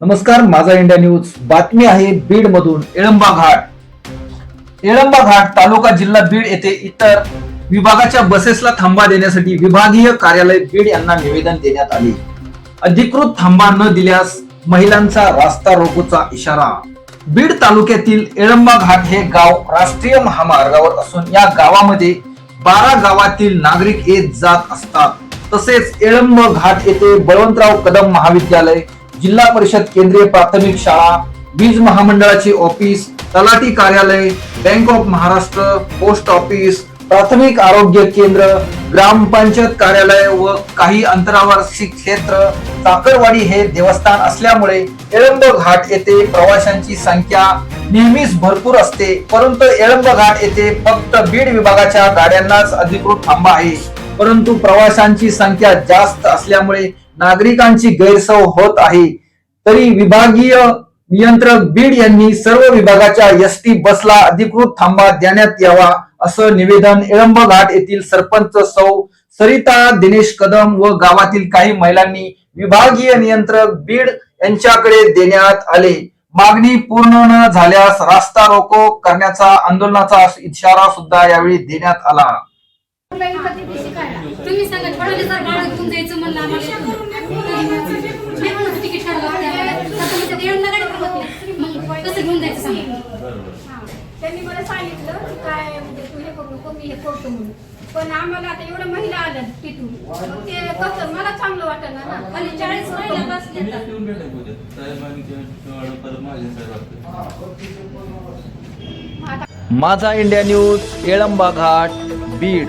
नमस्कार माझा India news. बातमी आहे बीड मधून एळंबा घाट. एळंबा घाट तालुका जिल्हा बीड येथे इतर विभागाच्या बसेसला थांबा देण्यासाठी विभागीय कार्यालय बीड यांना निवेदन देण्यात आले. अधिकृत थांबा न दिल्यास महिलांचा रास्ता रोकोचा इशारा. बीड तालुक्यातील एळंबा घाट हे गाव राष्ट्रीय महामार्गावर असून या गावामध्ये बारा गावातील नागरिक येत जात असतात. तसेच एळंब घाट येथे बळवंतराव कदम महाविद्यालय जिल्हा परिषद केंद्रीय प्राथमिक शाळा वीज महामंडळाचे ऑफिस तलाठी कार्यालय bank of Maharashtra post office प्राथमिक आरोग्य केंद्र ग्रामपंचायत कार्यालय व काही अंतरावर क्षेत्र साखरवाडी हे देवस्थान असल्यामुळे एळंब घाट येथे प्रवाशांची संख्या नेहमीच भरपूर असते. परंतु एळंब घाट येथे फक्त बीड विभागाच्या गाड्यांनाच अधिकृत थांबा आहे. परंतु प्रवाशांची संख्या जास्त असल्यामुळे नागरिकांची गैरसोय होत आहे. तरी विभागीय नियंत्रक बीड यांनी सर्व विभागाच्या एस टी बसला अधिकृत थांबा देण्यात यावा असं निवेदन एळंब घाट येथील सरपंच सौ सरिता दिनेश कदम व गावातील काही महिलांनी विभागीय नियंत्रक बीड यांच्याकडे देण्यात आले. मागणी पूर्ण न झाल्यास रास्ता रोको करण्याचा आंदोलनाचा इशारा सुद्धा यावेळी देण्यात आला. त्यांनी मला सांगितलं की काय म्हणजे तू हे करू नको मी हे करतो म्हणून. पण आम्हाला आता एवढं महिला आल्या तिथून. मग ते कसं मला चांगलं वाटलं ना? खाली चाळीस महिला बसल्या माझा इंडिया न्यूज एळंबा घाट बीड.